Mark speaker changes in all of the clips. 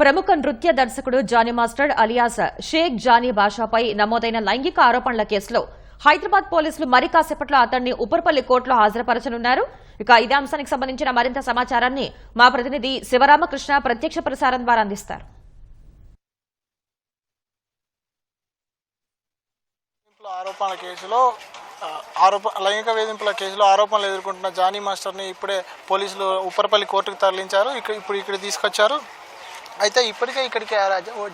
Speaker 1: ప్రముఖ నృత్య దర్శకుడు జానీ మాస్టర్ అలియాస్ షేక్ జానీ బాషాపై నమోదైన లైంగిక ఆరోపణల కేసులో హైదరాబాద్ పోలీసులు మరి కాసేపట్లో అతన్ని ఉపర్పల్లి కోర్టులో హాజరుపరచనున్నారు. ఇక ఇదే అంశానికి సంబంధించిన మరింత సమాచారాన్ని మా ప్రతినిధి శివరామకృష్ణ ప్రత్యక్ష ప్రసారం ద్వారా అందిస్తారు.
Speaker 2: ఆరోపణల కేసులో ఆరోప లైంగిక వేధింపుల కేసులో ఆరోపణలు ఎదుర్కొంటున్న జానీ మాస్టర్ని ఇప్పుడే పోలీసులు ఉప్పరపల్లి కోర్టుకు తరలించారు. ఇక్కడ ఇప్పుడు ఇక్కడ తీసుకొచ్చారు. అయితే ఇప్పటికే ఇక్కడికి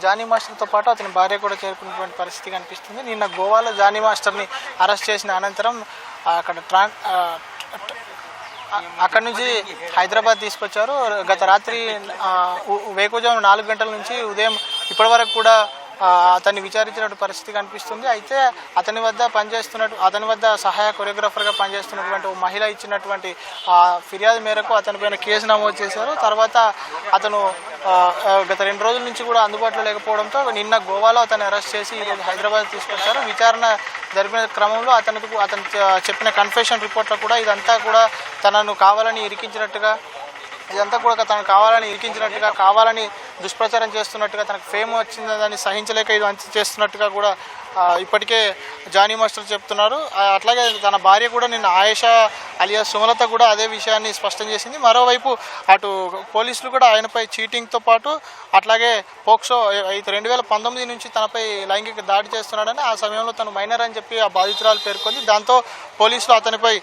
Speaker 2: జానీ మాస్టర్తో పాటు అతని భార్య కూడా చేరుకున్నటువంటి పరిస్థితి కనిపిస్తుంది. నిన్న గోవాలో జానీ మాస్టర్ని అరెస్ట్ చేసిన అనంతరం అక్కడ ట్రాన్ అక్కడి నుంచి హైదరాబాద్ తీసుకొచ్చారు. గత రాత్రి ఆ, నాలుగు గంటల నుంచి ఉదయం ఇప్పటి వరకు కూడా అతన్ని విచారించినటువంటి పరిస్థితి కనిపిస్తుంది. అయితే అతని వద్ద పనిచేస్తున్నట్టు అతని వద్ద సహాయ కొరియోగ్రాఫర్గా పనిచేస్తున్నటువంటి మహిళ ఇచ్చినటువంటి ఫిర్యాదు మేరకు అతనిపైన కేసు నమోదు చేశారు. తర్వాత అతను గత రెండు రోజుల నుంచి కూడా అందుబాటులో లేకపోవడంతో నిన్న గోవాలో అతను అరెస్ట్ చేసి ఈరోజు హైదరాబాద్ తీసుకొచ్చారు. విచారణ జరిపిన క్రమంలో అతనికి అతను చెప్పిన కన్ఫెషన్ రిపోర్ట్లో కూడా ఇదంతా కూడా తనను కావాలని ఇరికించినట్టుగా ఇదంతా కూడా తనకు కావాలని ఇరికించినట్టుగా కావాలని దుష్ప్రచారం చేస్తున్నట్టుగా తనకు ఫేమ్ వచ్చిందని సహించలేక ఇది చేస్తున్నట్టుగా కూడా ఇప్పటికే జానీ మాస్టర్ చెప్తున్నారు. అట్లాగే తన భార్య కూడా నిన్న ఆయేషా అలియా సుమలత కూడా అదే విషయాన్ని స్పష్టం చేసింది. మరోవైపు అటు పోలీసులు కూడా ఆయనపై చీటింగ్తో పాటు అట్లాగే పోక్సో రెండు వేల పంతొమ్మిది నుంచి తనపై లైంగిక దాడి చేస్తున్నాడని ఆ సమయంలో తను మైనర్ అని చెప్పి ఆ బాధితురాలు పేర్కొంది. దాంతో పోలీసులు అతనిపై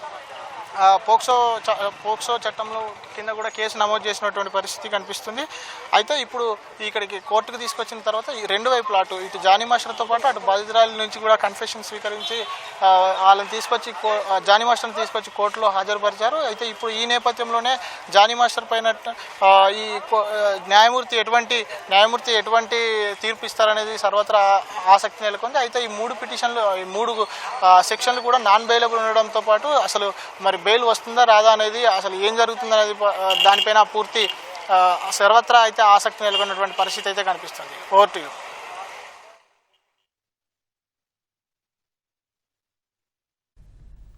Speaker 2: పోక్సో చ- పోక్సో చట్టంలో కింద కూడా కేసు నమోదు చేసినటువంటి పరిస్థితి కనిపిస్తుంది. అయితే ఇప్పుడు ఇక్కడికి కోర్టుకు తీసుకొచ్చిన తర్వాత ఈ రెండు వైపులు అటు ఇటు జానీ మాస్టర్తో పాటు అటు బాధితురాలి నుంచి కూడా కన్ఫెషన్ స్వీకరించి వాళ్ళని తీసుకొచ్చి కో- జానీ మాస్టర్ని తీసుకొచ్చి కోర్టులో హాజరుపరిచారు. అయితే ఇప్పుడు ఈ నేపథ్యంలోనే జానీ మాస్టర్ పైన ఈ కో- న్యాయమూర్తి ఎటువంటి న్యాయమూర్తి ఎటువంటి తీర్పు ఇస్తారనేది సర్వత్రా ఆసక్తి నెలకొంది. అయితే ఈ మూడు పిటిషన్లు ఈ మూడు సెక్షన్లు కూడా నాన్ బెయిలబుల్ ఉండడంతో పాటు అసలు మరి బెయిల్ వస్తుందా రాదా అనేది అసలు ఏం జరుగుతుంది అనేది దానిపైన పూర్తి సర్వత్రా అయితే ఆసక్తి నెలకొన్నటువంటి పరిస్థితి అయితే కనిపిస్తుంది. Over to you